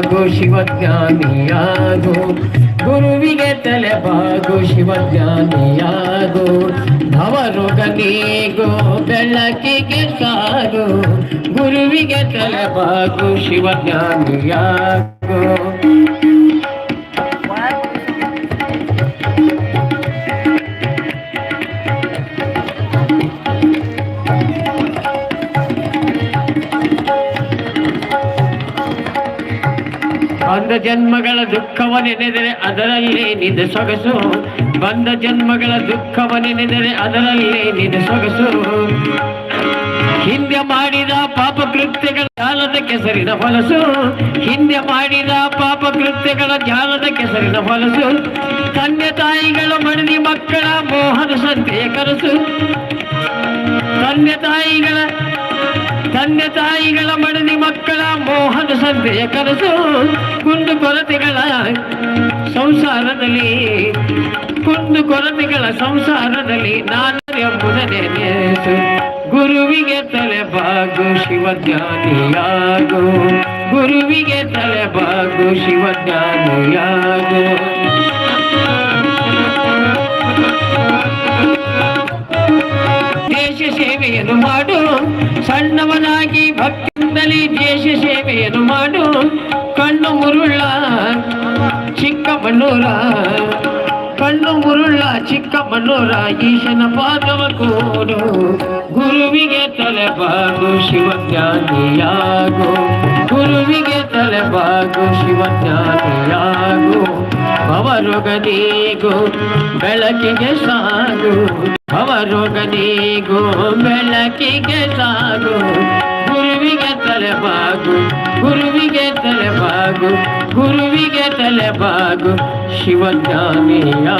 ಬಾಗು ಶಿವಜ್ಞಾನಿಯಾಗು ಗುರುವಿಗೆ ತಲೆ ಬಾಗು ಶಿವಜ್ಞಾನಿಯಾಗು ಭವರೋಗ ನೀಗು ಬೆಳಕಿಗೆ ಸಾಗು ಗುರುವಿಗೆ ತಲೆ ಬಾಗು ಶಿವಜ್ಞಾನಿಯಾಗು ಬಂದ ಜನ್ಮಗಳ ದುಃಖವ ನೆನೆದರೆ ಅದರಲ್ಲೇ ನಿನ್ನ ಸೊಗಸು. ಬಂದ ಜನ್ಮಗಳ ದುಃಖವ ನೆನೆದರೆ ಅದರಲ್ಲೇ ನಿನ್ನ ಸೊಗಸು. ಹಿಂದೆ ಮಾಡಿದ ಪಾಪ ಕೃತ್ಯಗಳ ಜಾಲದ ಕೆಸರಿನ ಹೊಲಸು. ಹಿಂದೆ ಮಾಡಿದ ಪಾಪ ಕೃತ್ಯಗಳ ಜಾಲದ ಕೆಸರಿನ ಹೊಲಸು. ತಂದೆ ತಾಯಿಗಳ ಮಡದಿ ಮಕ್ಕಳ ಮೋಹನ ಸಂತೆಯ ಕನಸು. ತಂದೆ ತಾಯಿಗಳ ತಂದೆ ತಾಯಿಗಳ ಮಡದಿ ಮಕ್ಕಳ ಮೋಹನ ಸಂತೆಯ ಕನಸು, ಕುಂದು ಕೊರತೆಗಳ ಸಂಸಾರದಲ್ಲಿ, ಕುಂದು ಕೊರತೆಗಳ ಸಂಸಾರದಲ್ಲಿ ನಾನು ಎಂಬುದನ್ನೇ ನೆನೆಸು ಗುರುವಿಗೆ ತಲೆ ಬಾಗು, ಶಿವಜ್ಞಾನಿಯಾಗು. ಗುರುವಿಗೆ ತಲೆ ಬಾಗು, ಶಿವಜ್ಞಾನಿಯಾಗು. ದೇಶ ಸೇವೆಯನ್ನು ಮಾಡು ಸಣ್ಣವನಾಗಿ ಭಕ್ತಿಯಿಂದಲೇ ದೇಶ ಸೇವೆಯನ್ನು ಮಾಡು. ಕಣ್ಣು ಮುರುಳ್ಳ ಚಿಕ್ಕಮಣ್ಣೂರ, ಕಣ್ಣು ಮುರುಳ್ಳ ಚಿಕ್ಕಮಣ್ಣೂರ ಈಶನ ಪಾದವ ಕೋರು ಗುರುವಿಗೆ ತಲೆ ಶಿವ ಶಿವಜ್ಞಾನಿಯಾಗು. ಗುರುವಿಗೆ ತಲೆ ಬಾಗು ಶಿವಜ್ಞಾನಿಯಾಗು ಭವರೋಗದೀಗು ಬೆಳಕಿಗೆ ಸಾಗು, ಭವರೋಗದೀಗು ಬೆಳಕಿಗೆ ಸಾಗು, ಗುರುವಿಗೆ ತಲೆ ಬಾಗು ಗುರುವಿಗೆ ತಲೆ ಬಾಗು ಗುರುವಿಗೆ ತಲೆ ಬಾಗು ಶಿವಜ್ಞಾನಿಯಾಗು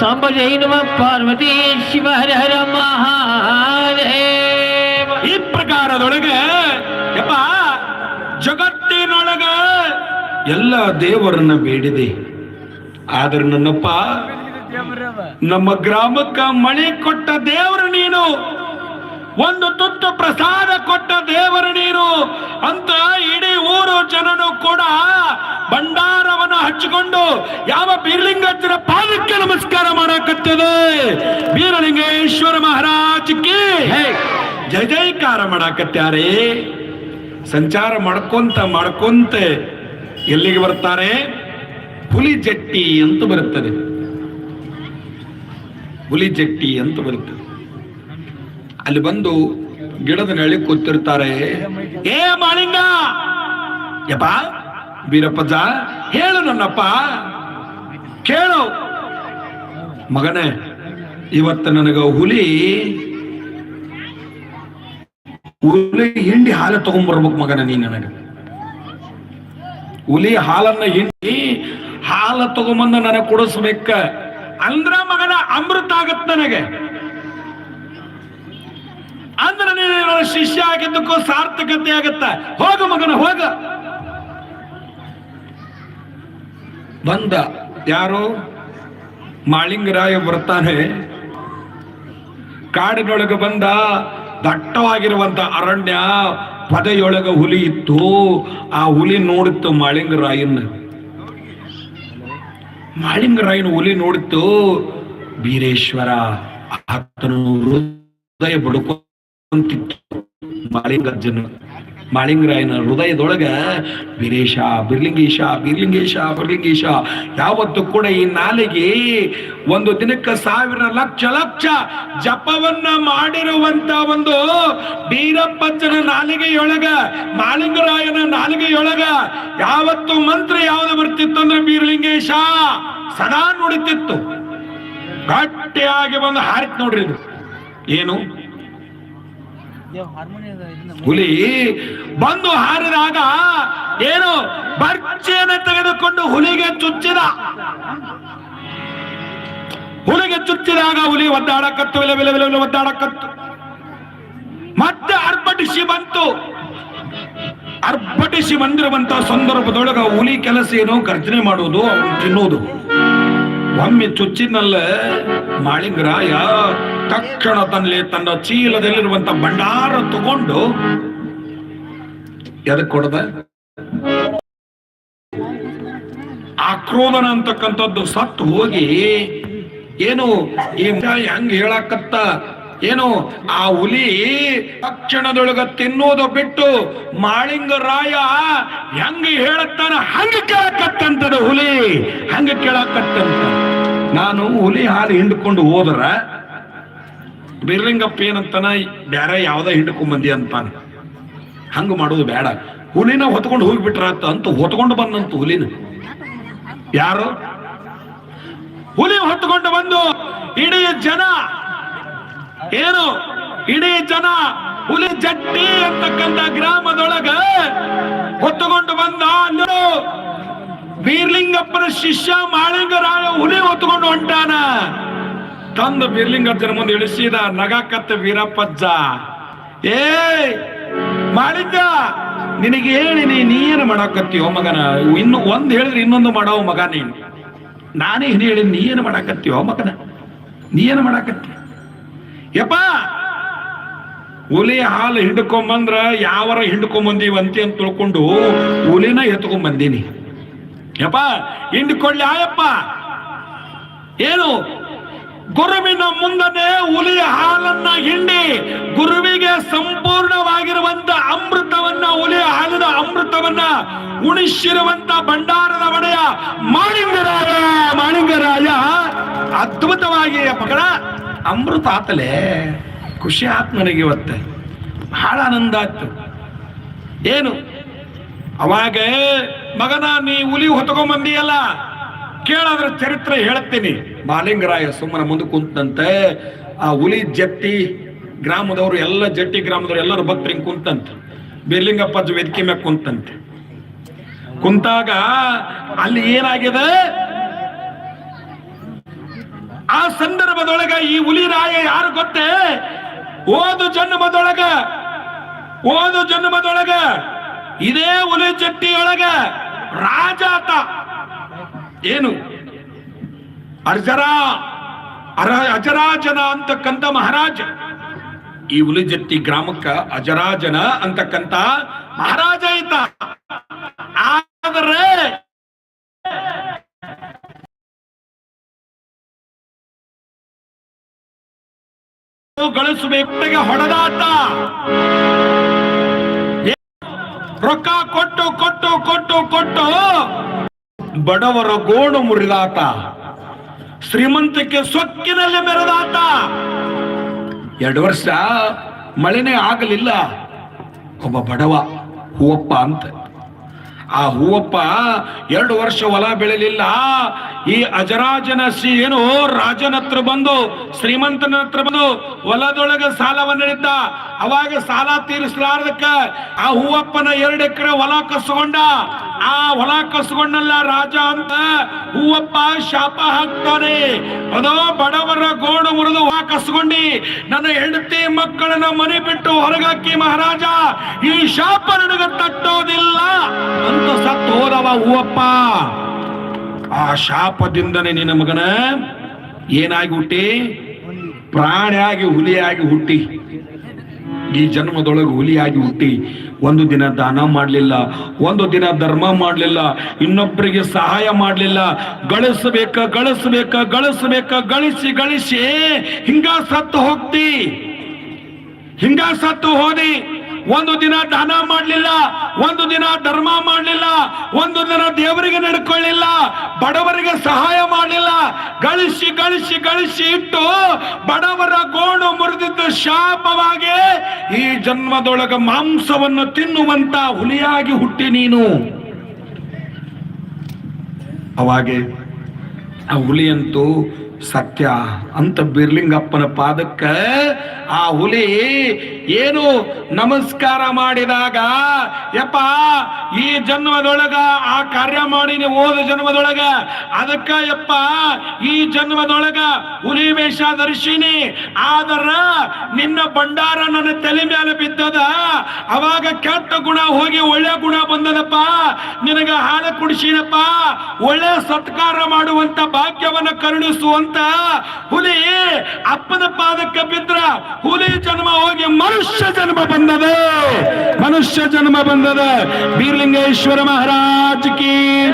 ಸಾಂಬ ಜೈನವ ಪಾರ್ವತಿ ಶಿವ ಹರ ಹರ ಮಹಾದೇವ. ಈ ಪ್ರಕಾರದೊಳಗೆ ಎಲ್ಲ ದೇವರನ್ನ ಬೇಡಿದೆ. ಆದ್ರೆ ನನ್ನಪ್ಪ, ನಮ್ಮ ಗ್ರಾಮಕ್ಕ ಮಳೆ ಕೊಟ್ಟ ದೇವರು ನೀನು. ಒಂದು ತುತ್ತು ಪ್ರಸಾದ ಕೊಟ್ಟ ದೇವರು ನೀನು. ಅಂತ ಇಡೀ ಊರು ಜನನು ಕೂಡ ಭಂಡಾರವನ್ನು ಹಚ್ಚಿಕೊಂಡು ಯಾವ ಬೀರ್ಲಿಂಗಜ್ಜನ ಪಾದಕ್ಕೆ ನಮಸ್ಕಾರ ಮಾಡಕತ್ತದೆ. ಬೀರಲಿಂಗೇಶ್ವರ ಮಹಾರಾಜಕ್ಕೆ ಜಯ ಜಯಕಾರ ಮಾಡಕತ್ತಾರೆ ಸಂಚಾರ ಮಾಡ್ಕೊಂತ ಮಾಡ್ಕೊಂತ ಎಲ್ಲಿಗೆ ಬರ್ತಾರೆ ಹುಲಿ ಜಟ್ಟಿ ಅಂತ ಬರುತ್ತದೆ. ಹುಲಿ ಜಟ್ಟಿ ಅಂತ ಬರುತ್ತದೆ. ಅಲ್ಲಿ ಬಂದು ಗಿಡದ ನೆಳಿ ಕೂತಿರ್ತಾರೆ. ಏ ಮಾಳಿಂಗ! ಯಪ್ಪ ಬೀರಪ್ಪಜ್ಜ ಹೇಳು ನನ್ನಪ್ಪ. ಕೇಳು. ಮಗನೇ, ಇವತ್ತು ನನಗ ಹುಲಿ ಹುಲಿ ಹಿಂಡಿ ಹಾಲು ತಗೊಂಡ್ಬರ್ಬೇಕು ಮಗನ ನೀನು ನನಗೆ. ಹುಲಿ ಹಾಲನ್ನ ಹಿಂಡಿ ಹಾಲ ತಗೊಂಬಂದು ನನಗೆ ಕೊಡಿಸ್ಬೇಕ. ಅಂದ್ರ ಮಗನ ಅಮೃತ ಆಗತ್ ನನಗೆ. ಅಂದ್ರ ನೀನು ಶಿಷ್ಯ ಆಗಿದ್ದಕ್ಕೂ ಸಾರ್ಥಕತೆ ಆಗತ್ತ. ಹೋಗ ಮಗನ, ಹೋಗ. ಬಂದ. ಯಾರು? ಮಾಳಿಂಗರಾಯ ಬರ್ತಾನೆ. ಕಾಡಿನೊಳಗೆ ಬಂದ ದಟ್ಟವಾಗಿರುವಂತ ಅರಣ್ಯ ಪದೆಯೊಳಗ ಹುಲಿ ಇತ್ತು, ಆ ಹುಲಿ ನೋಡಿತ್ತು ಮಾಳಿಂಗರಾಯನ್ನ. ಮಾಳಿಂಗರಾಯನ ಹುಲಿ ನೋಡಿತ್ತು, ಬೀರೇಶ್ವರ, ಆತನು ಹೃದಯ ಬಡ್ಕೊಂತಿತ್ತು ಮಾಳಿಂಗಜ್ಜನ. ಮಾಳಿಂಗರಾಯನ ಹೃದಯದೊಳಗ, ವೀರೇಶ, ಬಿರ್ಲಿಂಗೇಶ ಬಿರ್ಲಿಂಗೇಶ ಬಿರ್ಲಿಂಗೇಶ, ಯಾವತ್ತು ಕೂಡ ಈ ನಾಲಿಗೆ ಒಂದು ದಿನಕ್ಕೆ ಸಾವಿರ ಲಕ್ಷ ಲಕ್ಷ ಜಪವನ್ನ ಮಾಡಿರುವಂತ ಒಂದು ಬೀರಪ್ಪಜ್ಜನ ನಾಲಿಗೆಯೊಳಗ, ಮಾಳಿಂಗರಾಯನ ನಾಲಿಗೆಯೊಳಗ ಯಾವತ್ತು ಮಂತ್ರ ಯಾವ್ದು ಬರ್ತಿತ್ತು ಅಂದ್ರೆ ಬೀರ್ಲಿಂಗೇಶ? ಸದಾ ನುಡಿತಿತ್ತು. ಗಟ್ಟಿಯಾಗಿ ಬಂದು ಹಾರಿತ್ ನೋಡ್ರಿ ಏನು? ಹುಲಿ ಬಂದು ಹಾರಿದಾಗ ಏನು ಬರ್ಚಿಯನ್ನು ತೆಗೆದುಕೊಂಡು ಹುಲಿಗೆ ಚುಚ್ಚಿದ. ಹುಲಿಗೆ ಚುಚ್ಚಿದಾಗ ಹುಲಿ ಒದ್ದಾಡಕತ್ತು, ವಿಲೆ ವಿಲೆ ವಿಲೆ ಒದ್ದಾಡಕತ್ತು. ಮತ್ತೆ ಅರ್ಭಟಿಸಿ ಬಂತು. ಅರ್ಭಟಿಸಿ ಬಂದಿರುವಂತಹ ಸಂದರ್ಭದೊಳಗ ಹುಲಿ ಕೆಲಸ ಏನು ಗರ್ಜನೆ ಮಾಡುವುದು ತಿನ್ನುವುದು. ಒಮ್ಮೆ ಚುಚ್ಚಿನಲ್ಲ ಯಾ ತಕ್ಷಣ ತನ್ನಲ್ಲಿ ತನ್ನ ಚೀಲದಲ್ಲಿರುವಂತ ಭಂಡಾರ ತಗೊಂಡು ಎದಕ್ ಕೊಡದ? ಆಕ್ರೋಧನ ಅಂತಕ್ಕಂಥದ್ದು ಸತ್ತು ಹೋಗಿ ಏನು ಈ ಹೆಂಗ್ ಹೇಳಾಕತ್ತ ಏನು ಆ ಹುಲಿ ತಕ್ಷಣದೊಳಗ ತಿನ್ನೋದು ಬಿಟ್ಟು ಮಾಳಿಂಗ ರಾಯ ಹೆಂಗ ಹೇಳತ್ತಾನ ಹಂಗ ಕೇಳಕತ್ತಂತದ ಹುಲಿ, ಹಂಗ ಕೇಳಕತ್ತಂತ. ನಾನು ಹುಲಿ ಹಾಲು ಹಿಂಡ್ಕೊಂಡು ಹೋದ್ರ ಬಿರ್ಲಿಂಗಪ್ಪ ಏನಂತಾನ ಬೇರೆ ಯಾವ್ದ ಹಿಂಡ್ಕೊಂಡ್ ಬಂದಿ ಅಂತಾನ ಹಂಗ ಮಾಡೋದು ಬೇಡ ಹುಲಿನ ಹೊತ್ಕೊಂಡು ಹೋಗ್ಬಿಟ್ರಾತ ಅಂತ ಹೊತ್ಕೊಂಡು ಬಂದಂತ ಹುಲಿನ. ಯಾರು? ಹುಲಿ ಹೊತ್ಕೊಂಡು ಬಂದು ಇಡೀ ಜನ ಏನು? ಇಡೀ ಜನ ಹುಲಿ ಜಟ್ಟಿ ಅಂತಕ್ಕಂಥ ಗ್ರಾಮದೊಳಗ ಹೊತ್ತುಕೊಂಡು ಬಂದ ಅಲ್ಲೂ ಬೀರ್ಲಿಂಗಪ್ಪನ ಶಿಷ್ಯ ಮಾಳಿಂಗರಾಯ ಹುಲಿ ಹೊತ್ತುಕೊಂಡು ಹೊಂಟಾನ. ತಂದು ಬೀರ್ಲಿಂಗಪ್ಪನ ಮುಂದೆ ಇಳಿಸಿದ ನಗಕತ್ತ ವೀರಪ್ಪಜ್ಜ, ಏ ಮಾಡಿದ್ದ ನಿನಗೆ ಹೇಳಿ ನೀ ಏನು ಮಾಡಾಕತ್ತೀಯೋ ಮಗನ? ಇನ್ನು ಒಂದ್ ಹೇಳಿದ್ರೆ ಇನ್ನೊಂದು ಮಾಡೋ ಮಗ ನೀನು. ನಾನೇ ಹೇಳಿ ನೀ ಏನು ಮಾಡಾಕತ್ತೀಯೋ ಮಗನ? ನೀ ಏನು ಮಾಡಾಕತ್ತಿ? ಯಪ್ಪ! ಹುಲಿ ಹಾಲು ಹಿಂಡ್ಕೊಂಬಂದ್ರ ಯಾವರ ಹಿಂಡ್ಕೊಂಬಂದೀವಂತಿ ಅಂತ ತಿಳ್ಕೊಂಡು ಹುಲಿನ ಎತ್ಕೊಂಬಂದೀನಿ. ಯಪ್ಪ ಹಿಂಡ್ಕೊಳ್ಳಿ ಆಯಪ್ಪ ಏನು? ಗುರುವಿನ ಮುಂದನೆ ಹುಲಿ ಹಾಲನ್ನ ಹಿಂಡಿ ಗುರುವಿಗೆ ಸಂಪೂರ್ಣವಾಗಿರುವಂತ ಅಮೃತವನ್ನ, ಹುಲಿ ಹಾಲಿನ ಅಮೃತವನ್ನ ಉಣಿಸಿರುವಂತ ಭಂಡಾರದ ಒಡೆಯ ಮಾಳಿಂಗರಾಯ ಮಾಳಿಂಗರಾಯ ಅದ್ಭುತವಾಗಿ ಮಗಳ ಅಮೃತ ಆತಲೇ ಖುಷಿ ಆತ್ಮನಿಗೆ ನನಗೆ ಇವತ್ತು. ಬಹಳ ಆನಂದ ಆಯ್ತು. ಏನು? ಅವಾಗ ಮಗನ, ನೀ ಹುಲಿ ಹೊತ್ಕೊಂಬಂದಿಯಲ್ಲ? ಕೇಳಾದ್ರ ಚರಿತ್ರೆ ಹೇಳ್ತೀನಿ. ಮಾಲಿಂಗರಾಯ ಸುಮ್ಮನೆ ಮುಂದೆ ಕುಂತಂತೆ ಆ ಹುಲಿ ಜಟ್ಟಿ ಗ್ರಾಮದವರು, ಎಲ್ಲ ಜಟ್ಟಿ ಗ್ರಾಮದವರು, ಎಲ್ಲರೂ ಭಕ್ತರಿಂಗ್ ಕುಂತಂತೆ ಬಿರ್ಲಿಂಗಪ್ಪ ವೇದಿಕೆ ಮ್ಯಾಗ ಕುಂತಂತೆ ಕುಂತಾಗ ಅಲ್ಲಿ ಏನಾಗಿದೆ? ಆ ಸಂದರ್ಭದೊಳಗ ಈ ಹುಲಿ ರಾಯ ಯಾರು ಗೊತ್ತೇ? ಓದು ಜನ್ಮದೊಳಗ. ಓದು ಜನ್ಮದೊಳಗ. ಇದೇ ಹುಲಿ ಚಟ್ಟಿಯೊಳಗ ರಾಜಾತ ಏನು? ಅರ್ಜರ. ಅರ ಅಜರಾಜನ ಅಂತಕ್ಕಂಥ ಮಹಾರಾಜ. ಈ ಹುಲಿಜತ್ತಿ ಗ್ರಾಮಕ್ಕ ಅಜರಾಜನ ಅಂತಕ್ಕಂತ ಮಹಾರಾಜ ಆಯ್ತ ಆದರೆ ಗಳಿಸಬೇಕು ಹೊಡೆದಾಟ. ರೊಕ್ಕ ಕೊಟ್ಟು ಕೊಟ್ಟು ಕೊಟ್ಟು ಕೊಟ್ಟು ಬಡವರ ಗೋಡು ಮುರಿದಾತ ಶ್ರೀಮಂತಕ್ಕೆ ಸೊಕ್ಕಿನಲ್ಲಿ ಮೆರೆದಾತ ಎರಡು ವರ್ಷ ಮಳೆನೇ ಆಗಲಿಲ್ಲ. ಒಬ್ಬ ಬಡವ ಹೂವಪ್ಪ ಅಂತ. ಆ ಹೂವಪ್ಪ ಎರಡು ವರ್ಷ ಹೊಲ ಬೆಳೆಲಿಲ್ಲ. ಈ ಅಜರಾಜನ ಶ್ರೀ ಏನು? ರಾಜನ ಹತ್ರ ಬಂದು, ಶ್ರೀಮಂತನ ಹತ್ರ ಬಂದು ಹೊಲದೊಳಗ ಸಾಲವನ್ನಿದ್ದ ಅವಾಗ ಸಾಲ ತೀರಿಸಲಾರ್ದಕ್ಕ ಆ ಹೂವಪ್ಪನ ಎರಡು ಎಕರೆ ಹೊಲ ಕಸ್ಕೊಂಡ. ಆ ಹೊಲ ಕಸ್ಕೊಂಡಲ್ಲ ರಾಜ ಅಂತ ಹೂವಪ್ಪ ಶಾಪ ಹಾಕ್ತಾನೆ. ಅದೋ ಬಡವರ ಗೋಡು ಮುರಿದು ಹೊಲ ಕಸ್ಕೊಂಡಿ, ನನ್ನ ಹೆಂಡತಿ ಮಕ್ಕಳನ್ನ ಮನೆ ಬಿಟ್ಟು ಹೊರಗಾಕಿ ಮಹಾರಾಜ, ಈ ಶಾಪ ನನಗ ತಟ್ಟೋದಿಲ್ಲ ಅಂತ ಸತ್ತು ಹೋದವ ಹೂವಪ್ಪ. ಆ ಶಾಪದಿಂದನೇ ನಿನ್ನ ಮಗನ ಏನಾಗಿ ಹುಟ್ಟಿ? ಪ್ರಾಣಿಯಾಗಿ, ಹುಲಿಯಾಗಿ ಹುಟ್ಟಿ. ಈ ಜನ್ಮದೊಳಗೆ ಹುಲಿಯಾಗಿ ಹುಟ್ಟಿ. ಒಂದು ದಿನ ದಾನ ಮಾಡಲಿಲ್ಲ, ಒಂದು ದಿನ ಧರ್ಮ ಮಾಡಲಿಲ್ಲ, ಇನ್ನೊಬ್ಬರಿಗೆ ಸಹಾಯ ಮಾಡಲಿಲ್ಲ. ಗಳಿಸ್ಬೇಕ ಗಳಿಸ್ಬೇಕ ಗಳಿಸ್ಬೇಕ, ಗಳಿಸಿ ಗಳಿಸಿ ಹಿಂಗ ಸತ್ತು ಹೋಗ್ತಿ. ಹಿಂಗ ಸತ್ತು ಹೋದಿ. ಒಂದು ದಿನ ದಾನ ಮಾಡಲಿಲ್ಲ, ಒಂದು ದಿನ ಧರ್ಮ ಮಾಡಲಿಲ್ಲ, ಒಂದು ದಿನ ದೇವರಿಗೆ ನಡ್ಕೊಳ್ಳಿಲ್ಲ, ಬಡವರಿಗೆ ಸಹಾಯ ಮಾಡಲಿಲ್ಲ. ಗಳಿಸಿ ಗಳಿಸಿ ಗಳಿಸಿ ಇಟ್ಟು ಬಡವರ ಗೋಣು ಮುರಿದಿದ್ದು ಶಾಪವಾಗಿ ಈ ಜನ್ಮದೊಳಗ ಮಾಂಸವನ್ನು ತಿನ್ನುವಂತ ಹುಲಿಯಾಗಿ ಹುಟ್ಟಿ ನೀನು. ಅವಾಗೆ ಆ ಹುಲಿಯಂತೂ ಸತ್ಯ ಅಂತ ಬಿರ್ಲಿಂಗಪ್ಪನ ಪಾದಕ್ಕ ಆ ಹುಲಿ ಏನು ನಮಸ್ಕಾರ ಮಾಡಿದಾಗ, ಯಪ್ಪ, ಈ ಜನ್ಮದೊಳಗ, ಆ ಕಾರ್ಯ ಮಾಡಿನಿ ಹೋದ ಜನ್ಮದೊಳಗ. ಅದಕ್ಕ, ಯಪ್ಪ, ಈ ಜನ್ಮದೊಳಗ ಹುಲಿ ವೇಷ ದರ್ಶಿನಿ ಆದರ ನಿನ್ನ ಭಂಡಾರ ನನ್ನ ತಲೆ ಮೇಲೆ ಬಿದ್ದದ. ಅವಾಗ ಕೆಟ್ಟ ಗುಣ ಹೋಗಿ ಒಳ್ಳೆ ಗುಣ ಬಂದದಪ್ಪ. ನಿನಗ ಹಾಲು ಕುಡಿಸಿನಪ್ಪ. ಒಳ್ಳೆ ಸತ್ಕಾರ ಮಾಡುವಂತ ಭಾಗ್ಯವನ್ನ ಕರುಣಿಸುವಂತ ಹುಲಿ ಅಪ್ಪನ ಪಾದಕ್ಕೆ ಬಿದ್ರ ಹುಲಿ ಜನ್ಮ ಹೋಗಿ ಮನುಷ್ಯ ಜನ್ಮ ಬಂದದ. ಮನುಷ್ಯ ಜನ್ಮ ಬಂದದ. ಬೀರ್ಲಿಂಗೇಶ್ವರ ಮಹಾರಾಜ್ ಕಿ.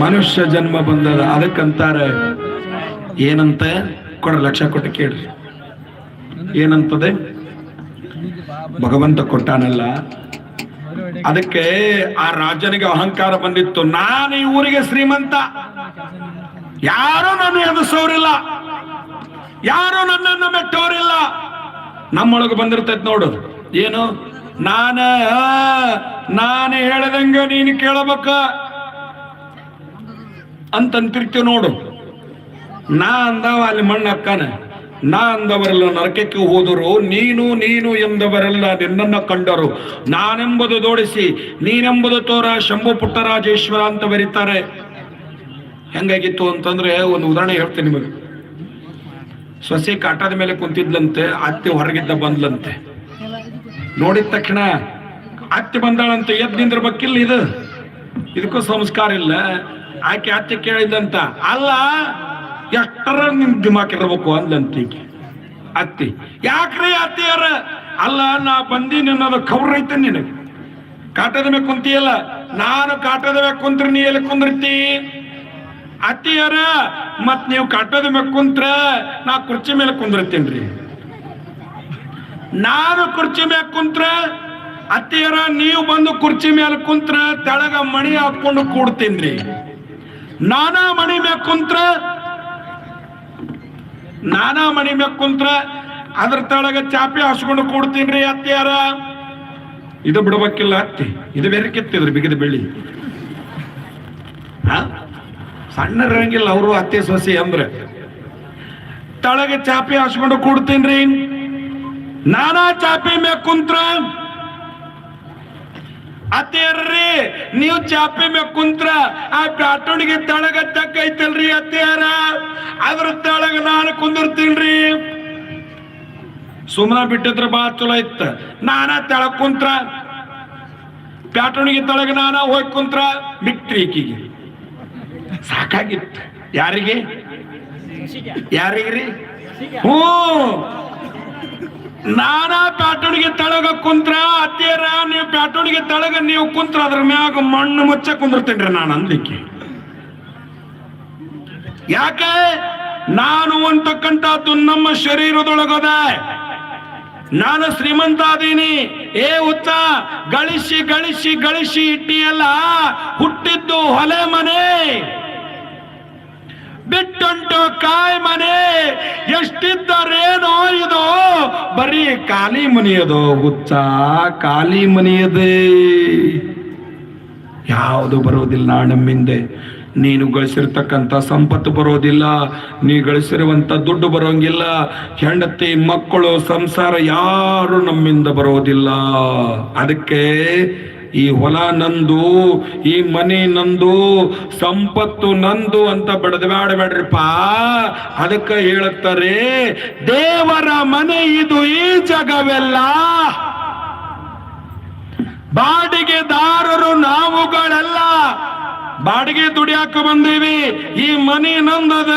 ಮನುಷ್ಯ ಜನ್ಮ ಬಂದದ. ಅದಕ್ಕಂತಾರೆ ಏನಂತ? ಕೊಡ ಲಕ್ಷ ಕೊಟ್ಟು ಕೇಳ್ರಿ. ಏನಂತದೆ? ಭಗವಂತ ಕೊಟ್ಟಾನಲ್ಲ. ಅದಕ್ಕೆ ಆ ರಾಜನಿಗೆ ಅಹಂಕಾರ ಬಂದಿತ್ತು. ನಾನು ಈ ಊರಿಗೆ ಶ್ರೀಮಂತ. ಯಾರು ನಾನು ಎದುರಿಸೋರಿಲ್ಲ. ಯಾರು ನನ್ನನ್ನು ಮೆಟ್ಟೋರಿಲ್ಲ. ನಮ್ಮೊಳಗೆ ಬಂದಿರ್ತೈತ್ ನೋಡು. ಏನು? ನಾನ ನಾನು ಹೇಳದಂಗ ನೀನು ಕೇಳಬೇಕ. ಅಂತಂತಿರ್ತೀವಿ ನೋಡು. ನಾ ಅಂದವ ಅಲ್ಲಿ ಮಣ್ಣು ಅಕ್ಕನ ನಾ ಅಂದವರೆಲ್ಲ ನರಕಕ್ಕೆ ಹೋದರು. ನೀನು ನೀನು ಎಂದವರೆಲ್ಲ ನಿನ್ನನ್ನು ಕಂಡರು. ನಾನೆಂಬುದು ದೋಡಿಸಿ ನೀನೆಂಬುದು ತೋರ ಶಂಭು ಪುಟ್ಟರಾಜೇಶ್ವರ ಅಂತ ಬರೀತಾರೆ. ಹೆಂಗಾಗಿತ್ತು ಅಂತಂದ್ರೆ ಒಂದು ಉದಾಹರಣೆ ಹೇಳ್ತೀನಿ ನಿಮಗೆ. ಸೊಸೆ ಕಾಟದ ಮೇಲೆ ಕುಂತಿದ್ಲಂತೆ, ಅತ್ತೆ ಹೊರಗಿದ್ದ ಬಂದ್ಲಂತೆ. ನೋಡಿದ ತಕ್ಷಣ ಅತ್ತೆ ಬಂದಾಳಂತೆ ಎದ್ ನಿಂದಿರ್ಬೇಕಿಲ್ಲ ಇದು. ಇದಕ್ಕೂ ಸಂಸ್ಕಾರ ಇಲ್ಲ. ಆಕೆ ಅತ್ತೆ ಕೇಳಿದಂತ ಅಲ್ಲ, ಎಷ್ಟರ ನಿಮ್ ದಿಮಾಕ್ ಇರ್ಬೇಕು? ಅಂದ್ಲಂತ ಈಕೆ. ಅತ್ತಿ, ಯಾಕ್ರಿ ಅತ್ತೆಯರ ಅಲ್ಲ, ನಾ ಬಂದಿ ಅನ್ನೋದು ಖಬರ್ ಐತೆ ನಿನಗೆ. ಕಾಟದ ಮೇಲೆ ಕುಂತಿಯಲ್ಲ, ನಾನು ಕಾಟದ ಮೇಲೆ ಕುಂತ್ರಿ ನೀ ಎಲ್ಲಿ ಕುಂದಿರ್ತಿ? ಅತ್ತಿಯರ, ಮತ್ ನೀವು ಕಟ್ಟೋದ ಮೇಲೆ ಕುಂತ್ರ ನಾ ಕುರ್ಚಿ ಮೇಲೆ ಕುಂದಿರ್ತೀನ್ರಿ ನಾನು ಕುರ್ಚಿ ಮೇಲೆ ಕುಂತ್ರ ಅತ್ತಿಯರ, ನೀವು ಬಂದು ಕುರ್ಚಿ ಮೇಲೆ ಕುಂತ್ರ ತೆಳಗ ಮಣಿ ಹಾಕೊಂಡು ಕೂಡ್ತೀನ್ರಿ ನಾನಾ ಮಣಿ ಮ್ಯಾಗ ಕುಂತ್ರ, ನಾನಾ ಮಣಿ ಮ್ಯಾಗ ಕುಂತ್ರ ಅದ್ರ ತೆಳಗ ಚಾಪಿ ಹಾಸ್ಕೊಂಡು ಕೂಡ್ತೀನ್ರಿ ಅತ್ತಿಯರ. ಇದು ಬಿಡ್ಬೇಕಿಲ್ಲ ಅತ್ತಿ, ಇದು ಬೇರೆ ಕೆತ್ತಿದ್ರಿ ಬಿಗಿದ ಬೆಳ್ಳಿ. ಹಾ? ಸಣ್ಣರಂಗಿಲ್ಲ ಅವರು ಅತ್ತೆ ಸೊಸೆ ಅಂದ್ರೆ. ತಳಗೆ ಚಾಪಿ ಹಾಸ್ಕೊಂಡು ಕೂಡ್ತೀನ್ರಿ ನಾನಾ ಚಾಪಿ ಮ್ಯಾಗ ಕುಂತ್ರ. ಅತ್ತೆಯರ್ರಿ ನೀವು ಚಾಪಿ ಮ್ಯಾಗ ಕುಂತ್ರ. ಆ ಪ್ಯಾಟೋಣಿಗೆ ತಳಗ ತಕ್ಕೈತಲ್ರಿ ಅತ್ತೆಯರ ಅದ್ರ ತಳಗ ನಾನು ಕುಂದಿರ್ತೀನ್ರಿ ಸುಮ್ಮನ ಬಿಟ್ಟಿದ್ರ ಬಾ ಚಲೋ ಇತ್ತ. ನಾನಾ ತೆಳಗ್ ಕುಂತ್ರ. ಪ್ಯಾಟೋಣಿಗೆ ತಳಗ ನಾನ ಹೋಗಿ ಕುಂತ್ರ. ಬಿಟ್ರಿ ಈಕಿಗೆ. ಸಾಕಾಗಿತ್ತು. ಯಾರಿಗೆ? ಯಾರಿಗ್ರಿ? ಹ್ಞೂ. ನಾನಾ ಪ್ಯಾಟೋಣಿಗೆ ತಳಗ ಕುಂತ್ರ ಅತ್ತೇರ ನೀವು ಪ್ಯಾಟೋಣಿಗೆ ತಳಗ ನೀವು ಕುಂತ್ರ ಅದ್ರ ಮ್ಯಾಗ ಮಣ್ಣು ಮುಚ್ಚ ಕುಂದಿರ್ತೇನ್ರಿ ನಾನು ಅಂದಿಕ್ಕೆ ಯಾಕೆ? ನಾನು ಅಂತಕ್ಕಂಥದ್ದು ನಮ್ಮ ಶರೀರದೊಳಗದ. ನಾನು ಶ್ರೀಮಂತ ಅದೀನಿ. ಏ ಉತ್ತ ಗಳಿಸಿ ಗಳಿಸಿ ಗಳಿಸಿ ಇಟ್ಟಿಯಲ್ಲ, ಹುಟ್ಟಿದ್ದು ಹೊಲೆ ಮನೆ. ಬಿಟ್ಟುಂಟು ಕಾಯ್ ಮನೆ. ಎಷ್ಟಿದ್ದರೇನೋ ಇದು, ಬರೀ ಖಾಲಿ ಮನೆಯದು ಹುಚ್ಚ ಖಾಲಿ ಮನೆಯದೇ. ಯಾವುದು ಬರೋದಿಲ್ಲ ನಮ್ಮಿಂದೆ. ನೀನು ಗಳಿಸಿರ್ತಕ್ಕಂಥ ಸಂಪತ್ತು ಬರೋದಿಲ್ಲ. ನೀ ಗಳಿಸಿರುವಂಥ ದುಡ್ಡು ಬರೋಂಗಿಲ್ಲ. ಹೆಂಡತಿ, ಮಕ್ಕಳು, ಸಂಸಾರ ಯಾರು ನಮ್ಮಿಂದ ಬರೋದಿಲ್ಲ. ಅದಕ್ಕೆ ಈ ಹೊಲ ನಂದು, ಈ ಮನೆ ನಂದು, ಸಂಪತ್ತು ನಂದು ಅಂತ ಬಡದಬೇಡಬೇಡ್ರಿಪ್ಪ ಅದಕ್ಕೆ ಹೇಳುತ್ತಾರೆ, ದೇವರ ಮನೆ ಇದು ಈ ಜಗವೆಲ್ಲ. ಬಾಡಿಗೆದಾರರು ನಾವುಗಳೆಲ್ಲ. ಬಾಡಿಗೆ ದುಡಿಯಾಕ ಬಂದೀವಿ. ಈ ಮನಿ ನಂದದ,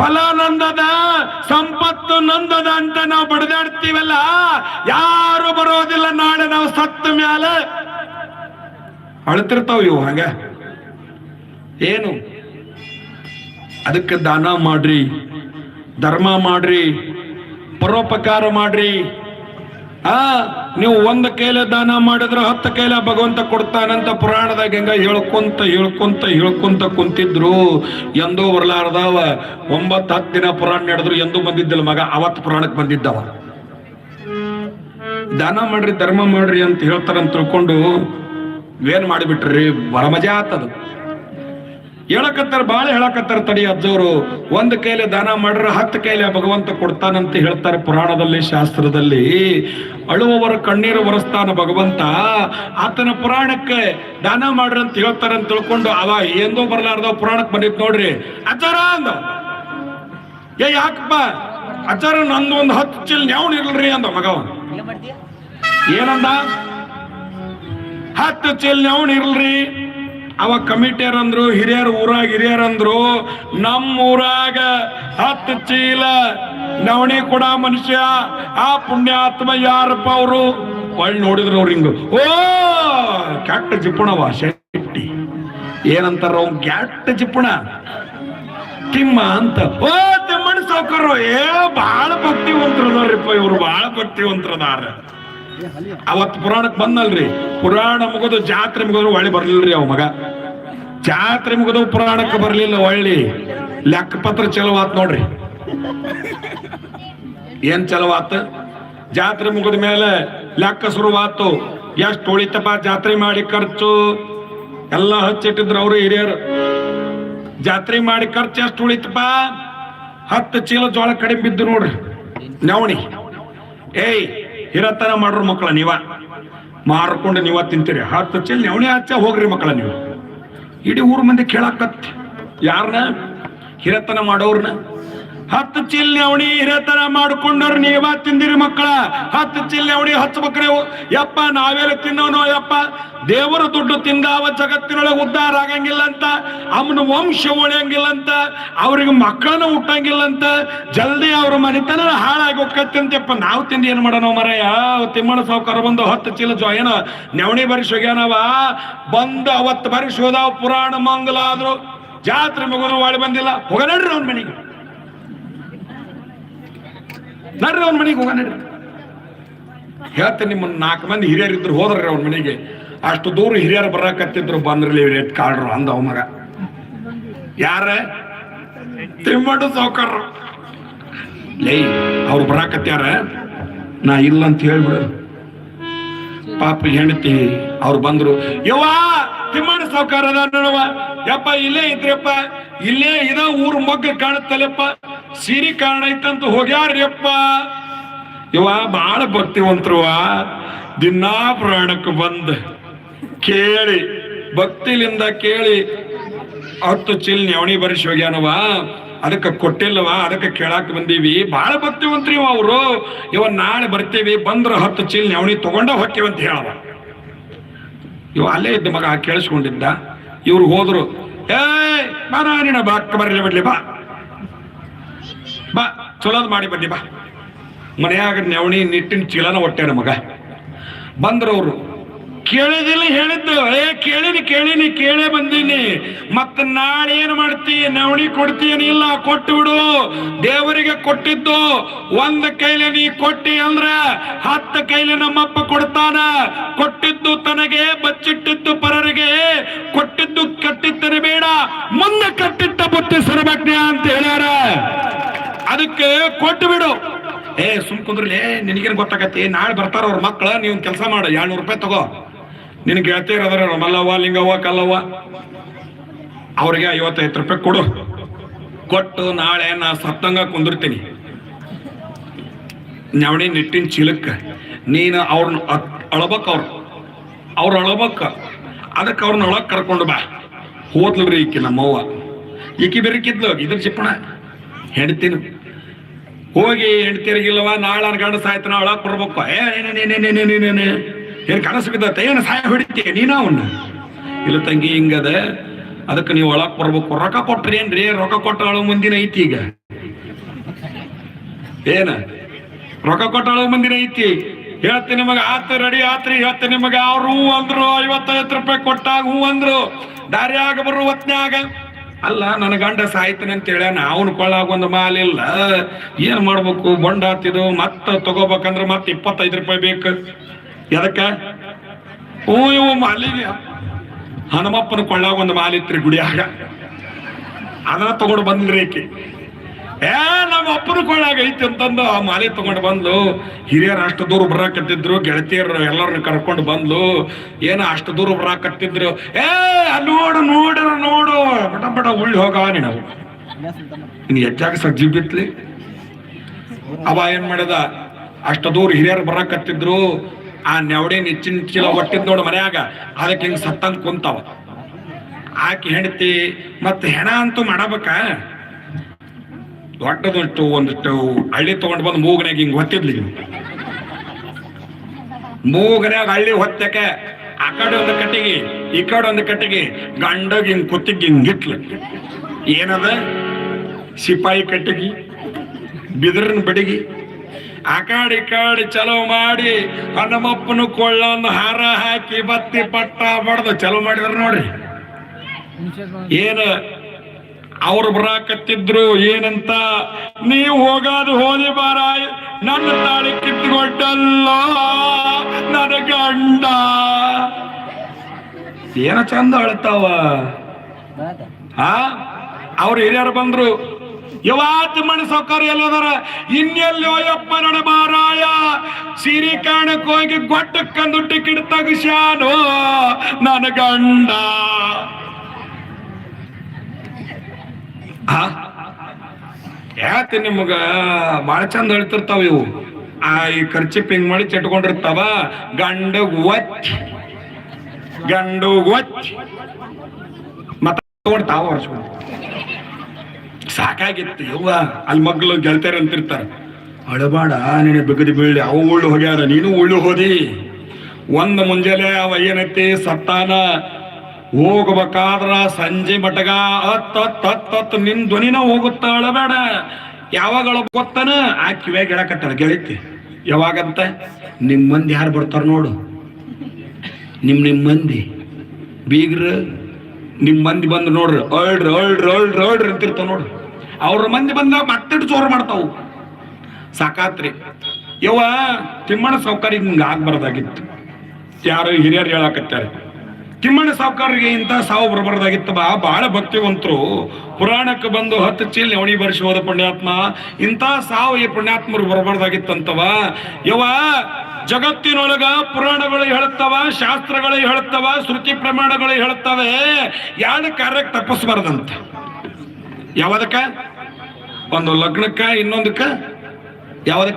ಹೊಲ ನಂದದ, ಸಂಪತ್ತು ನಂದದ ಅಂತ ನಾವು ಬಡದಾಡ್ತೀವಲ್ಲ, ಯಾರು ಬರೋದಿಲ್ಲ ನಾಳೆ ನಾವು ಸತ್ತ ಮ್ಯಾಲ. ಅಳ್ತಿರ್ತಾವ ಇವು ಹಂಗ. ಏನು? ಅದಕ್ಕೆ ದಾನ ಮಾಡ್ರಿ, ಧರ್ಮ ಮಾಡ್ರಿ, ಪರೋಪಕಾರ ಮಾಡ್ರಿ ಆ, ನೀವು ಒಂದು ಕೈಲೆ ದಾನ ಮಾಡಿದ್ರೆ ಹತ್ತು ಕೈಲೆ ಭಗವಂತ ಕೊಡ್ತಾನಂತ ಪುರಾಣದಾಗ ಹೆಂಗ ಹೇಳ್ಕೊಂತ ಹೇಳ್ಕೊಂತ ಹೇಳ್ಕೊಂತ ಕುಂತಿದ್ರು, ಎಂದೂ ಬರ್ಲಾರ್ದವ. ಒಂಬತ್ ಹತ್ತು ದಿನ ಪುರಾಣ ನಡೆದ್ರು, ಎಂದೂ ಬಂದಿದ್ದಿಲ್ಲ ಮಗ, ಅವತ್ತು ಪುರಾಣಕ್ಕೆ ಬಂದಿದ್ದವ. ದಾನ ಮಾಡ್ರಿ, ಧರ್ಮ ಮಾಡ್ರಿ ಅಂತ ಹೇಳ್ತಾರಂತ ತಿಳ್ಕೊಂಡು, ಏನ್ ಮಾಡಿಬಿಟ್ರಿ ಬರಮಜಾ ಆತದು. ಹೇಳಕತ್ತಾರ ಬಾಳೆ ಹೇಳಕತ್ತಾರ ತಡಿ ಅಜ್ಜವರು. ಒಂದ್ ಕೈಲಿ ದಾನ ಮಾಡ್ರ ಹತ್ತು ಕೈಲಿ ಭಗವಂತ ಕೊಡ್ತಾನಂತ ಹೇಳ್ತಾರೆ ಪುರಾಣದಲ್ಲಿ ಶಾಸ್ತ್ರದಲ್ಲಿ. ಅಳುವವರ ಕಣ್ಣೀರು ಒರೆಸ್ತಾನ ಭಗವಂತ ಆತನ ಪುರಾಣಕ್ಕೆ ದಾನ ಮಾಡ್ರಿ ಅಂತ ಹೇಳ್ತಾರೆ ಅಂತ ತಿಳ್ಕೊಂಡು ಅವ ಎಂದೋ ಬರ್ಲಾರ್ದ ಪುರಾಣಕ್ಕೆ ಬಂದಿತ್ತು ನೋಡ್ರಿ. ಆಚಾರ ಅಂದ. ಏ ಯಾಕಪ್ಪ? ಅಜ್ಜಾರ ನಂದು ಒಂದು ಹತ್ತು ಚಿಲ್ ನ್ಯಾವಣ ಇರ್ಲ್ರಿ ಅಂದ ಮಗವನ್ ಏನಂದ? ಹತ್ತು ಚಿಲ್ ನ್ಯಾವಣ ಇರ್ಲ್ರಿ. ಅವ ಕಮಿಟಿಯರ್ ಅಂದ್ರು ಹಿರಿಯರ್ ಊರಾಗ ಹಿರಿಯರ್ ಅಂದ್ರು ನಮ್ಮ ಊರಾಗ ಹತ್ತು ಚೀಲ ನವಣಿ ಕೊಡ ಮನುಷ್ಯ, ಆ ಪುಣ್ಯಾತ್ಮ ಯಾರಪ್ಪ ಅವರು? ಒಳ್ಳೆ ನೋಡಿದ್ರು ಅವ್ರು ಹಿಂಗ, ಓ, ಕೆಟ್ಟ ಜಿಪ್ಪಣವ ಶೆಟ್ಟಿ. ಏನಂತಾರ ಅವ್ ಗ್ಯಾಟ್ ಚಿಪ್ಪಣ ತಿಮ್ಮ ಅಂತ. ಓ, ತಿಮ್ಮಣ್ಣ ಸಾವ್ಕಾರು ಏ ಬಹಳ ಭಕ್ತಿವಂತರದಾರ್ರಿಪ್ಪ ಇವ್ರು ಭಕ್ತಿ ಭಕ್ತಿವಂತರದಾರ. ಅವತ್ ಪುರಾಣಕ್ಕೆ ಬಂದಲ್ರಿ. ಪುರಾಣ ಮುಗಿದು ಜಾತ್ರೆ ಮುಗಿದ್ರು ಹೊಳ್ಳಿ ಬರ್ಲಿಲ್ರಿ ಅವ ಮಗ. ಜಾತ್ರೆ ಮುಗಿದು ಪುರಾಣಕ್ಕೆ ಬರ್ಲಿಲ್ಲ ಹೊಳ್ಳಿ. ಲೆಕ್ಕಪತ್ರ ಚಲೋ ಆತ್ ನೋಡ್ರಿ. ಏನ್ ಚಲೋ ಆತ? ಜಾತ್ರೆ ಮುಗಿದ ಮೇಲೆ ಲೆಕ್ಕ ಶುರುವಾತು ಎಷ್ಟು ಉಳಿತಪ್ಪ ಜಾತ್ರೆ ಮಾಡಿ ಖರ್ಚು? ಎಲ್ಲ ಹಚ್ಚಿಟ್ಟಿದ್ರು ಅವರು ಹಿರಿಯರು. ಜಾತ್ರೆ ಮಾಡಿ ಖರ್ಚು ಎಷ್ಟು ಉಳಿತಪ್ಪ? ಹತ್ತು ಚೀಲ ಜೋಳ ಕಡಿಮೆ ಬಿದ್ದು ನೋಡ್ರಿ. ನವಣಿ. ಏಯ್ ಹಿರತನ ಮಾಡ್ರ ಮಕ್ಕಳ ನೀವ. ಮಾರ್ಕೊಂಡು ನೀವ ತಿಂತೀರಿ. ಹತ್ತು ಚೆಲ್ಲಿ ನವಣಿ ಹಚ್ಚ ಹೋಗ್ರಿ ಮಕ್ಕಳ ನೀವು. ಇಡೀ ಊರ್ ಮಂದಿ ಕೇಳಾಕತ್ತಿ. ಯಾರನ್ನ ಹಿರತನ ಮಾಡೋರ್ನ? ಹತ್ತು ಚಿಲ್ಲಿ ಅವಣಿ ಹಿರೇ ತರ ಮಾಡ್ಕೊಂಡ್ರ ನೀವ ತಿಂದಿರಿ ಮಕ್ಕಳ. ಹತ್ತು ಚಿಲ್ಲಿ ಅವಣಿ ಹಚ್ಬೇಕ್ರಿ ಅವು. ಯಪ್ಪ, ನಾವೆಲ್ಲ ತಿನ್ನೋನು ಯಪ್ಪ? ದೇವರ ದುಡ್ಡು ತಿಂದಾವ ಜಗತ್ತಿನೊಳಗೆ ಉದ್ಧಾರ ಆಗಂಗಿಲ್ಲ ಅಂತ ಅವನ ವಂಶ ಉಳಿಯಂಗಿಲ್ಲ ಅಂತ ಅವ್ರಿಗೆ ಮಕ್ಕಳನ್ನ ಹುಟ್ಟಂಗಿಲ್ಲ ಅಂತ ಜಲ್ದಿ ಅವ್ರ ಮನೆತನ ಹಾಳಾಗಿ ಹೋಗತ್ತಂತೆಪ್ಪ ನಾವು ತಿಂದು ಏನ್ ಮಾಡೋಣ ಮರಯ್ಯ ತಿಮ್ಮಣ ಸಾವುಕಾರ ಬಂದು ಹತ್ತು ಚೀಲ ಜೋ ಏನ, ನೆವಣಿ ಬರಿಸಿ ಹೋಗ್ಯಾನವ ಬಂದು ಅವತ್ತು ಬರಿಸಿ ಪುರಾಣ ಮಂಗಲ ಆದ್ರು ಜಾತ್ರೆ ಮಗುನು ಒಳ ಬಂದಿಲ್ಲ. ಹೋಗ ನಡ್ರಿ ಅವ್ನ ಮನೆಗೆ. ನಡ್ರಿ ಅವ್ನ ಮನೆಗೆ ಹೋಗ ನಡ್ರಿ. ಹೇಳ್ತೇನೆ ನಿಮ್ಮ ನಾಲ್ಕು ಮಂದಿ ಹಿರಿಯರು ಇದ್ರು ಹೋದ್ರಿ ಅವ್ನ ಮನೆಗೆ. ಅಷ್ಟು ದೂರ ಹಿರಿಯರು ಬರಕತ್ತಿದ್ರು ಬಂದ್ರಲಿ ರೇಟ್ ಕಾಳ್ರು ಅಂದ ಅವ ಮಗ. ಯಾರ? ತಿಮ್ಮಡು ಸೌಕರ್ ಲೇ, ಅವ್ರು ಬರಾಕತ್ಯಾರ ನಾ ಇಲ್ಲ ಅಂತ ಹೇಳ್ಬಿಡು. ಪಾಪ ಹೆಂಡತಿ, ಅವ್ರು ಬಂದ್ರು, ಯವ್ವ, ತಿಮ್ಮಣ್ಣ ಸಾವುಕಾರ ಯಪ್ಪ, ಇಲ್ಲೇ ಇದ್ರಪ್ಪ ಇಲ್ಲೇ ಇದ ಊರ್ ಮೊಗ್ಗ ಕಾಣುತ್ತಲ್ಲಪ್ಪ. ಸಿರಿ ಕಾರಣ ಐತಂತ ಹೋಗ್ಯಾರ್ಯಪ್ಪ. ಇವ ಬಾಳ ಭಕ್ತಿವಂತರುವ ದಿನಾ ಪುರಾಣಕ್ಕೆ ಬಂದ. ಕೇಳಿ, ಭಕ್ತಿಲಿಂದ ಕೇಳಿ, ಹತ್ತು ಚಿಲ್ ನೆವಣಿ ಬರಿಸಿ ಹೋಗ್ಯಾನವ ಅದಕ್ಕೆ ಕೊಟ್ಟಿಲ್ಲವ ಅದಕ್ಕೆ ಕೇಳಾಕ ಬಂದೀವಿ. ಬಾಳ ಭಕ್ತಿವಂತ್ರಿ ಅವರು. ಇವ ನಾಳೆ ಬರ್ತೀವಿ, ಬಂದ್ರ ಹತ್ತು ಚಿಲ್ ನೆವಣಿ ತಗೊಂಡ ಹೊಕ್ಕೇವಂತ ಹೇಳವ ಇವ ಅಲ್ಲೇ ಇದ್ದ ಮಗ ಕೇಳಿಸ್ಕೊಂಡಿದ್ದ. ಇವ್ರು ಹೋದ್ರು ಏ ಮರಾಣಿನ ಬಾಕ್ ಬರಲಿ ಬಿಡ್ಲಿ, ಬಾ. ಬಾ, ಚಲೋದ್ ಮಾಡಿ ಬನ್ನಿ, ಬಾ. ಮನೆಯಾಗ ನೆವಣಿ, ನಿಟ್ಟಿನ ಚೀಲನ ಹೊಟ್ಟೆ ಮಗ ಬಂದ್ರವ್ರು, ಕೇಳಿದಿಲ್ಲ ಹೇಳಿದ್ದು, ಏ, ಕೇಳಿನಿ ಕೇಳಿನಿ, ಕೇಳೇ ಬಂದೀನಿ. ಮತ್ತ ನಾಳೆ ಏನ್ ಮಾಡ್ತಿ, ನವಣಿ ಕೊಡ್ತೀನಿ ಇಲ್ಲ, ಕೊಟ್ಟು ಬಿಡು. ದೇವರಿಗೆ ಕೊಟ್ಟಿದ್ದು, ಒಂದ್ ಕೈಲಿ ನೀ ಕೊಟ್ಟಿ ಅಂದ್ರ, ಹತ್ತು ಕೈಲಿ ನಮ್ಮಪ್ಪ ಕೊಡ್ತಾನ. ಕೊಟ್ಟಿದ್ದು ತನಗೆ, ಬಚ್ಚಿಟ್ಟಿದ್ದು ಪರರಿಗೆ. ಕೊಟ್ಟಿದ್ದು ಕಟ್ಟಿತ್ತರೆ ಬೇಡ. ಮುಂದೆ ಕಟ್ಟಿಟ್ಟ ಬುತ್ತಿ ಸರ್ವಜ್ಞ ಅಂತ ಹೇಳ್ಯಾರ. ಅದಕ್ಕೆ ಕೊಟ್ಟು ಬಿಡು. ಏ, ಸುಮ್ ಕುಂದ್ರಲಿ. ನಿನಗೇನು ಗೊತ್ತಾಗತ್ತೆ? ನಾಳೆ ಬರ್ತಾರ ಅವ್ರ ಮಕ್ಕಳ ನೀವು ಕೆಲಸ ಮಾಡು. ಎರಡ್ನೂರು ರೂಪಾಯಿ ತಗೋ. ನಿನ್ ಗೆಳತಿಯರ್ ಅದರ ಮಲ್ಲವ್ವ, ಲಿಂಗವ್ವ, ಕಲ್ಲವ್ವ. ಅವ್ರಿಗೆ ಐವತ್ತೈದು ರೂಪಾಯಿ ಕೊಡು. ಕೊಟ್ಟು ನಾಳೆ ನಾ ಸತ್ತಂಗ ಕುಂದಿರ್ತೀನಿ. ನವಣಿ ನಿಟ್ಟಿನ ಚೀಲಕ್ಕ. ನೀನು ಅವ್ರನ್ನ ಅಳಬಕ್ ಅವ್ರು. ಅವ್ರು ಅಳಬಕ್ಕ ಅದಕ್ಕೆ ಅವ್ರನ್ನ ಒಳಗೆ ಕರ್ಕೊಂಡು ಬಾ. ಹೋದ್ಲ್ರಿ ಈಕಿ ನಮ್ಮವ್ವ. ಈಕಿ ಬೆರಕಿದ್ಲು ಇದ್ರ ಚಿಪ್ಪಣ. ಹೆಣ್ತೀನಿ ಹೋಗಿ ಹೆಂಡ್ತಿರ್ಗಿಲ್ಲವ ನಾಳೆ ಗಂಡ ಸಾಯ್ತಾನ ಒಳಗ್ ಬರ್ಬೇಕು. ಏನ್ ಕನಸು ಬಿದ್ದತ್ತೆ ಏನು ಸಾಯ ಹೊಡಿತೀಯ ನೀನ ಅವನ್ನ. ಇಲ್ಲ ತಂಗಿ, ಹಿಂಗದ. ಅದಕ್ಕೆ ನೀವು ಒಳಗ್ ಬರ್ಬೇಕು. ರೊಕ್ಕ ಕೊಟ್ರಿ ಏನ್ರಿ? ರೊಕ್ಕ ಕೊಟ್ಟಾಳು ಮುಂದಿನ ಐತಿ ಈಗ. ಏನ? ರೊಕ್ಕ ಕೊಟ್ಟಾಳು ಮುಂದಿನ ಐತಿ. ಹೇಳ್ತೀನಿ ನಿಮಗ ಆತ ರೆಡಿ ಆತ್ರಿ. ಹೇಳ್ತೀನಿ ನಿಮಗ ಅವ್ರು ಹೂ ಅಂದ್ರು, ಐವತ್ತೈವತ್ತು ರೂಪಾಯಿ ಕೊಟ್ಟಾಗ ಹೂ ಅಂದ್ರು. ದಾರಿಯಾಗ ಬರು ಹೊತ್ನ್ಯಾಗ ಅಲ್ಲ, ನನ್ನ ಗಂಡ ಸಾಯ್ತಾನೆ ಅಂತ ಹೇಳ್ಯಾನ, ಅವನು ಕೊಳ್ಳಾಗ ಒಂದು ಮಾಲಿಲ್ಲ ಏನ್ ಮಾಡ್ಬೇಕು? ಬೊಂಡ ಹತ್ತಿದು ಮತ್ತ ತಗೋಬೇಕಂದ್ರೆ ಮತ್ತೆ ಇಪ್ಪತ್ತೈದು ರೂಪಾಯಿ ಬೇಕು. ಎದಕ್ಕ? ಹ್ಞೂ, ಇವು ಮಾಲಿಗೆ. ಹನುಮಪ್ಪನ ಕೊಳ್ಳಾಗ ಒಂದು ಮಾಲಿತ್ರಿ ಗುಡಿಯಾಗ. ಅದನ್ನ ತಗೊಂಡು ಬಂದ್ರಿ ಏ, ನಮ್ಮ ಅಪ್ಪನ ಕೊಳ್ಳಾಗ ಐತಿ ಅಂತಂದು ಆ ಮಾಲೆ ತಗೊಂಡು ಬಂದ್ಲು. ಹಿರಿಯರು ಅಷ್ಟು ದೂರ ಬರಾಕತ್ತಿದ್ರು, ಗೆಳತಿಯರು ಎಲ್ಲರನ್ನ ಕರ್ಕೊಂಡು ಬಂದ್ಲು. ಏನ ಅಷ್ಟು ದೂರ ಬರಾಕತ್ತಿದ್ರು. ಏ, ನೋಡು ನೋಡು ನೋಡು. ಬಟ ಬಟ ಉಳ್ಳಿ ಹೋಗ ನೀನು. ನೀನು ಹೆಚ್ಚಾಗಿ ಸಜ್ಜಿ ಬಿತ್ಲಿ. ಅವ ಏನ್ ಮಾಡಿದ ಅಷ್ಟು ದೂರ ಹಿರಿಯರು ಬರಾಕತ್ತಿದ್ರು. ಆ ನೆವಡೆ ನೆಚ್ಚಿನ ಚೀಲ ಒಟ್ಟಿದ್ ನೋಡು ಮನ್ಯಾಗ. ಅದಕ್ಕೆ ಹಿಂಗ್ ಸತ್ತಂಗ್ ಕುಂತಾವ. ಆಕಿ ಹೆಂಡತಿ, ಮತ್ತೆ ಹೆಣ ಅಂತೂ ಮಾಡಬೇಕ? ದೊಡ್ಡದಷ್ಟು ಒಂದಿಷ್ಟು ಹಳ್ಳಿ ತಗೊಂಡು ಬಂದು ಮೂಗನಾಗ ಹಿಂಗ್ ಹೊತ್ತಿದ್ಲಿ. ಮೂಗನಾಗ ಹಳ್ಳಿ ಹೊತ್ತಕ್ಕೆ ಆ ಕಡೆ ಒಂದು ಕಟ್ಟಿಗೆ ಈ ಕಡೆ ಒಂದು ಕಟ್ಟಿಗೆ ಗಂಡಗ ಹಿಂಗ್ ಕುತ್ತಿಗೆ ಹಿಂಗ್ ಇಟ್ಲು. ಏನದ? ಸಿಪಾಯಿ ಕಟ್ಟಿಗೆ ಬಿದಿರಿನ ಬಡಿಗಿ. ಆ ಕಾಡಿ ಕಾಡಿ ಚಲೋ ಮಾಡಿ ಹನುಮಪ್ಪನ ಕೊಳ್ಳೊಂದು ಹಾರ ಹಾಕಿ ಬತ್ತಿ ಪಟ್ಟ ಬಡ್ದು ಚಲೋ ಮಾಡಿದ್ರ ನೋಡ್ರಿ. ಏನ ಅವ್ರು ಬರಾಕತ್ತಿದ್ರು, ಏನಂತ? ನೀವು ಹೋಗಾದು ಹೋದಿ ಬಾರ ನನ್ನ ತಾಳಿ ಕಿತ್ತುಕೊಟ್ಟಲ್ಲ, ನನ್ನ ಗಂಡ. ಏನ ಚಂದ ಅಳ್ತಾವ? ಆ? ಅವ್ರ ಹಿರಿಯರು ಬಂದ್ರು ಯಾವತ್ತು ಮಣ ಸೌಕರ್ಯ ಎಲ್ಲದಾರ ಇನ್ನೆಲ್ಲೋ ಯಪ್ಪ ನಡ ಮಾರಾಯ ಸಿರಿ ಕಾಣಕ್ ಹೋಗಿ ಗೊಟ್ಟಕ್ಕಂದು ಟಿಕೆಟ್ ತಗಸ್ಯಾನು, ನನ್ನ ಗಂಡ ಆ ಯಾಕೆ ನಿಮಗ ಬಾಳ ಚಂದ ಹೇಳ್ತಿರ್ತಾವ ಇವು? ಆ, ಈ ಖರ್ಚಿ ಪಿಂಗ್ ಮಾಡಿ ಚಟ್ಕೊಂಡಿರ್ತಾವ? ಗಂಡ ಒಚ್ ಗಂಡು ಒಚ್ ಮತ್ತ ಸಾಕಾಗಿತ್ತು ಯವ್ವ. ಅಲ್ಲಿ ಮಗ್ಳು ಗೆಲ್ತಾರೆ ಅಂತಿರ್ತಾರ. ಅಳಬಾಡ ನೀನು ಬಿಗದಿ ಬೀಳಿ ಅವು ಉಳ್ಳು ಹೋಗ್ಯಾರ, ನೀನು ಉಳ್ಳು ಹೋದಿ. ಒಂದ್ ಮುಂಜಾನೆ ಅವ ಏನೈತಿ? ಸತ್ತಾನ ಹೋಗ್ಬೇಕಾದ್ರ ಸಂಜೆ ಮಟಗ ಹತ್ ನಿನ್ ಧ್ವನಿನ ಹೋಗುತ್ತ ಅಳಬೇಡ ಯಾವಾಗ ಗೊತ್ತನ? ಆ ಕಿವ್ಯಾಗ ಹೇಳಕತ್ತಾಳ ಗೆಳತಿ. ಯಾವಾಗಂತ? ನಿಮ್ ಮಂದಿ ಯಾರು ಬರ್ತಾರ ನೋಡು. ನಿಮ್ ನಿಮ್ ಮಂದಿ. ಬೀಗ್ರ ನಿಮ್ ಮಂದಿ ಬಂದು ನೋಡ್ರಿ. ಅಳ್ರಿ ಅಳ್ರಿ ಅಳ್ರಿ ಅಳ್ರಿ ಅಂತಿರ್ತಾವ ನೋಡ್ರಿ. ಅವ್ರ ಮಂದಿ ಬಂದಾಗ ಮತ್ತಿಟ್ಟು ಜೋರು ಮಾಡ್ತಾವು. ಸಾಕಾತ್ರಿ. ಯವ್ವ, ತಿಮ್ಮಣ್ಣ ಸೌಕರ್ಯ ಹಿಂಗ ಆಗ್ಬಾರ್ದಾಗಿತ್ತು. ಯಾರು ಹಿರಿಯರು ಹೇಳಾಕತ್ತಾರೆ. ತಿಮ್ಮಣ್ಣ ಸಾವುಕಾರರಿಗೆ ಇಂಥ ಸಾವು ಬರಬಾರ್ದಾಗಿತ್ತು ಬಾ ಬಹಳ ಭಕ್ತಿವಂತರು. ಪುರಾಣಕ್ಕೆ ಬಂದು ಹತ್ತು ಚೀಲ್ ನವಣಿ ಬರ್ಸಿ ಹೋದ ಪುಣ್ಯಾತ್ಮ, ಇಂಥ ಸಾವು ಈ ಪುಣ್ಯಾತ್ಮರು ಬರಬಾರ್ದಾಗಿತ್ತಂತವ. ಯವ ಜಗತ್ತಿನೊಳಗ ಪುರಾಣಗಳು ಹೇಳುತ್ತವ, ಶಾಸ್ತ್ರಗಳು ಹೇಳುತ್ತವ, ಶ್ರುತಿ ಪ್ರಮಾಣಗಳು ಹೇಳುತ್ತವೆ. ಯಾರ ಕಾರ್ಯಕ್ಕೆ ತಪ್ಪಿಸ್ಬಾರ್ದಂತ? ಯಾವದಕ್ಕ? ಒಂದು ಲಗ್ನಕ್ಕ, ಇನ್ನೊಂದಕ್ಕ?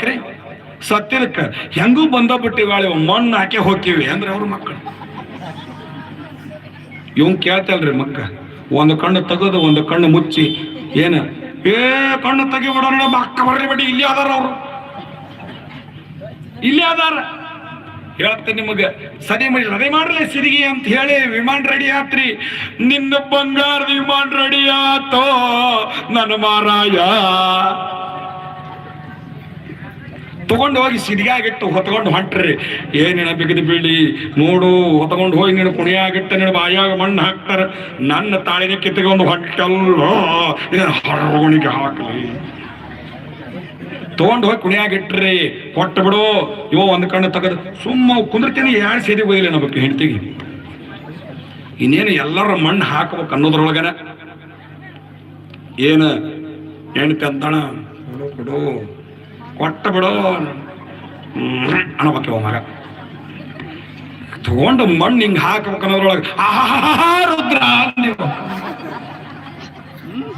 ರೀ? ಸತ್ಯದಕ್ಕ. ಹೆಂಗೂ ಬಂದ ಬಿಟ್ಟಿವಾಳೆ ಮಣ್ಣು ಹಾಕಿ ಹೋಗ್ತೀವಿ. ಅಂದ್ರೆ ಅವ್ರ ಮಕ್ಕಳು. ಇವಂಗ್ ಕೇಳ್ತಲ್ರಿ ಮಕ್ಕ. ಒಂದು ಕಣ್ಣು ತೆಗೆದು ಒಂದು ಕಣ್ಣು ಮುಚ್ಚಿ. ಏನ? ಏ, ಕಣ್ಣು ತೆಗಿ ಬಿಡೋಣ ಅಕ್ಕ ಬರ್ರಿ ಬಿಡಿ, ಇಲ್ಲಿ ಅದಾರ ಅವ್ರು. ಇಲ್ಲಿ ಅದಾರ. ಹೇಳ್ತೇನೆ ನಿಮಗ, ಸರಿ ಮಾಡಿ ರೆಡಿ ಮಾಡ್ರಿ ಸಿರಿಗಿ ಅಂತ ಹೇಳಿ ವಿಮಾನ ರೆಡಿ ಆತ್ರಿ. ನಿನ್ನ ಬಂಗಾರ ವಿಮಾನ ರೆಡಿ ಆತೋ, ನನ್ನ ಮಾರಾಯ. ತಗೊಂಡು ಹೋಗಿ ಸಿಡಿಗಾಗಿಟ್ಟು ಹೊತ್ಕೊಂಡು ಹೊಂಟ್ರಿ. ಏನಿನ ಬಿಗಿದು ಬೀಳಿ? ನೋಡು, ಹೊತ್ಕೊಂಡು ಹೋಗಿ ನೀನು ಕುಣಿಯಾಗಿಟ್ಟ ನೀನು ಬಾಯಾಗ ಮಣ್ಣು ಹಾಕ್ತಾರ. ನನ್ನ ತಾಳಿನ ಕಿತ್ಕೊಂಡು ಹೊಟ್ಟಲ್ಲೋ ಇದನ್ನ ಹೊರಗುಣಿಗೆ ಹಾಕಲಿ. ತಗೊಂಡು ಹೋಗಿ ಕುಣಿಯಾಗಿಟ್ರಿ. ಹೊಟ್ಟು ಬಿಡು. ಇವೋ ಒಂದು ಕಣ್ಣು ತಗದು ಸುಮ್ಮ ಕುಂದಿರ್ತೀನಿ, ಯಾರು ಸೇರಿ ಹೋಗಿಲ್ಲ ನಮಗೆ ಹೆಂಡ್ತಿಗೆ. ಇನ್ನೇನು ಎಲ್ಲರ ಮಣ್ಣು ಹಾಕ್ಬೇಕು ಅನ್ನೋದ್ರೊಳಗನ. ಏನು ಹೆಣ್ತಿ ಅಂತಾಣ ಬಿಡು. ಕೊಟ್ಟ ಬಿಡೋ ಇವ ಮಗ. ತಗೊಂಡು ಮಣ್ಣು ಹಿಂಗೆ ಹಾಕ್ಬೇಕು ಅನ್ನೋದ್ರೊಳಗೆ ಆಹಾ ರುದ್ರ ಅಂದಿವ